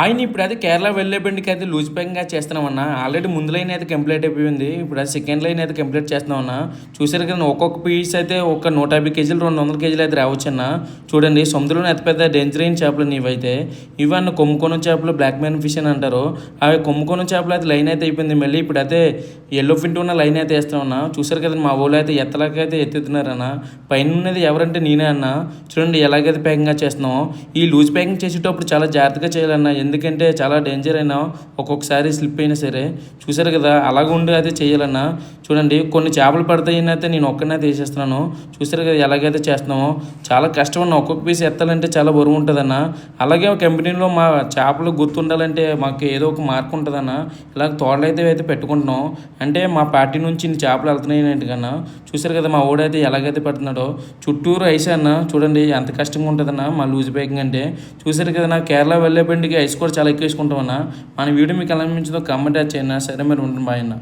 ఆయన ఇప్పుడు అయితే కేరళ వెళ్ళే బండికి అయితే లూజ్ ప్యాకింగ్గా చేస్తున్నామన్నా ఆల్రెడీ ముందు లైన్ అయితే కంప్లీట్ అయిపోయింది. ఇప్పుడు అది సెకండ్ లైన్ అయితే కంప్లీట్ చేస్తున్నామన్నా చూసారు కదా ఒక్కొక్క పీస్ అయితే ఒక నూట యాభై కేజీలు రెండు వందల కేజీలు అయితే రావచ్చన్న చూడండి సముద్రంలో అతిపెద్ద డేంజర్ అయిన చేపలు ఇవైతే. ఇవన్నీ కొమ్ముకొన చేపలు బ్లాక్ మ్యాన్ ఫిష్ అని అంటారు. అవి కొమ్ముకొన చేపలు అయితే లైన్ అయితే అయిపోయింది. మళ్ళీ ఇప్పుడు అయితే ఎల్లో ఫింట్ ఉన్న లైన్ అయితే వేస్తామన్నా చూసారు కదా మా ఊళ్ళో అయితే ఎత్తలాకైతే ఎత్తుతున్నారన్న పైన ఉన్నది ఎవరంటే నేనే అన్న. చూడండి ఎలాగైతే ప్యాకింగ్గా చేస్తున్నాం. ఈ లూజ్ ప్యాకింగ్ చేసేటప్పుడు చాలా జాగ్రత్తగా చేయాలన్న ఎందుకంటే చాలా డేంజర్ అయినా ఒక్కొక్కసారి స్లిప్ అయినా సరే చూసారు కదా అలాగ ఉండి అయితే చేయాలన్నా చూడండి కొన్ని చేపలు పడతాయని అయితే నేను ఒక్కనే తీసేస్తున్నాను చూసారు కదా ఎలాగైతే చేస్తున్నామో చాలా కష్టం అన్న ఒక్కొక్క పీస్ ఎత్తాలంటే చాలా బరువు ఉంటుందన్న. అలాగే కంపెనీలో మా చేపలు గుర్తుండాలంటే మాకు ఏదో ఒక మార్క్ ఉంటుందన్న ఇలాగ తోటలు అయితే అయితే పెట్టుకుంటున్నాం. అంటే మా పార్టీ నుంచి ఇన్ని చేపలు వెళ్తున్నాయి కన్నా చూసారు కదా మా ఓడైతే ఎలాగైతే పడుతున్నాడో. చుట్టూరు ఐస్ అన్న చూడండి ఎంత కష్టంగా ఉంటుందన్న మా లూజ్ బైకింగ్ అంటే. చూసారు కదా నా కేరళ వెళ్ళే బండికి ఐస్ కూడా చాలా ఎక్కువ వేసుకుంటామన్నా మన వీడియో మీకు ఎలా అనిపించిందో కమెంట్ చేయండి సరే మరి ఉంటుంది బాయ్ అన్న.